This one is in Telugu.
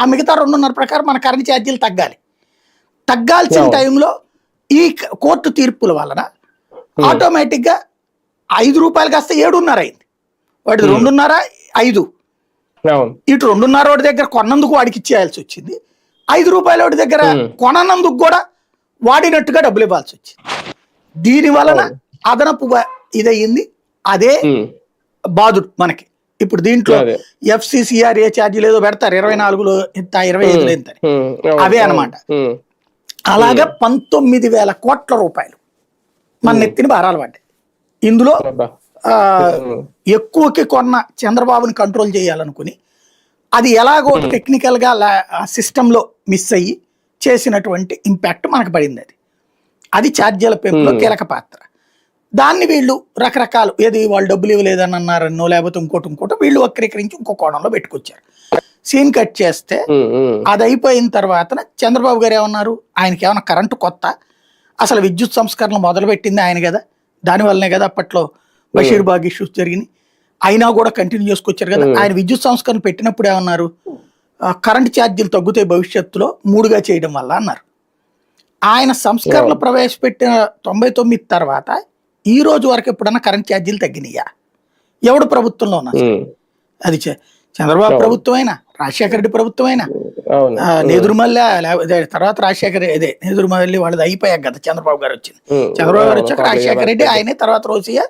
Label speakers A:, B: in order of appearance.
A: ఆ మిగతా రెండున్నర ప్రకారం మన కరెంట్ ఛార్జీలు తగ్గాలి. తగ్గాల్సిన. టైంలో ఈ కోర్టు తీర్పుల వలన ఆటోమేటిక్గా ఐదు రూపాయలు కాస్త ఏడున్నర అయింది. వాడిది రెండున్నర ఐదు. ఇటు రెండున్నర వాడి దగ్గర కొన్నందుకు వాడికి ఇచ్చేయాల్సి వచ్చింది. ఐదు రూపాయల వాడి దగ్గర. కొననందుకు కూడా వాడినట్టుగా డబ్బులు ఇవ్వాల్సి వచ్చింది. దీని వలన అదనపు ఇదయ్యింది. అదే బాధుడు మనకి. ఇప్పుడు దీంట్లో. ఎఫ్సిసిఆర్ ఏ ఛార్జీలు ఏదో పెడతారు ఇరవై నాలుగులో ఇంత ఇరవై ఐదులో ఇంత అవే.
B: ఉమ్,
A: అలాగే పంతొమ్మిది వేల కోట్ల రూపాయలు మన నెత్తిన భారాలు పడ్డాయి. ఇందులో ఎక్కువకి కొన్న చంద్రబాబుని కంట్రోల్ చేయాలనుకుని అది ఎలాగో టెక్నికల్గా సిస్టమ్లో మిస్ అయ్యి చేసినటువంటి ఇంపాక్ట్ మనకు పడింది అది. అది ఛార్జీల పెంపులో. కీలక పాత్ర. దాన్ని వీళ్ళు రకరకాలు ఏది వాళ్ళు డబ్బులు ఇవ్వలేదని అన్నారన్నో లేకపోతే ఇంకోటి ఇంకోటి వీళ్ళు వక్రీకరించి ఇంకో కోణంలో పెట్టుకొచ్చారు. సీన్ కట్ చేస్తే అది అయిపోయిన తర్వాత చంద్రబాబు గారు ఏమన్నారు? ఆయనకి ఏమైనా కరెంటు కొత్త? అసలు విద్యుత్ సంస్కరణలు మొదలు పెట్టింది ఆయన కదా. దానివల్లనే కదా అప్పట్లో బషీర్ బాగ్ ఇష్యూస్ జరిగినాయి. అయినా కూడా కంటిన్యూ చేసుకొచ్చారు కదా. ఆయన విద్యుత్ సంస్కరణ పెట్టినప్పుడు ఏమన్నారు? కరెంట్ ఛార్జీలు తగ్గుతాయి భవిష్యత్తులో మూడుగా చేయడం వల్ల అన్నారు. ఆయన సంస్కరణలు ప్రవేశపెట్టిన తొంభై తొమ్మిది తర్వాత ఈ రోజు వరకు ఎప్పుడన్నా కరెంట్ ఛార్జీలు తగ్గినాయా? ఎవడు ప్రభుత్వంలో ఉన్నారు?
B: ఉమ్,
A: అది చంద్రబాబు ప్రభుత్వం అయినా రాజశేఖర రెడ్డి ప్రభుత్వం అయినా నెదురుమల్ల తర్వాత రాజశేఖర అదే నెదురుమల్లి వాళ్ళది అయిపోయాక కదా చంద్రబాబు గారు వచ్చింది. చంద్రబాబు గారు వచ్చాక రాజశేఖర రెడ్డి ఆయనే తర్వాత రోజుగా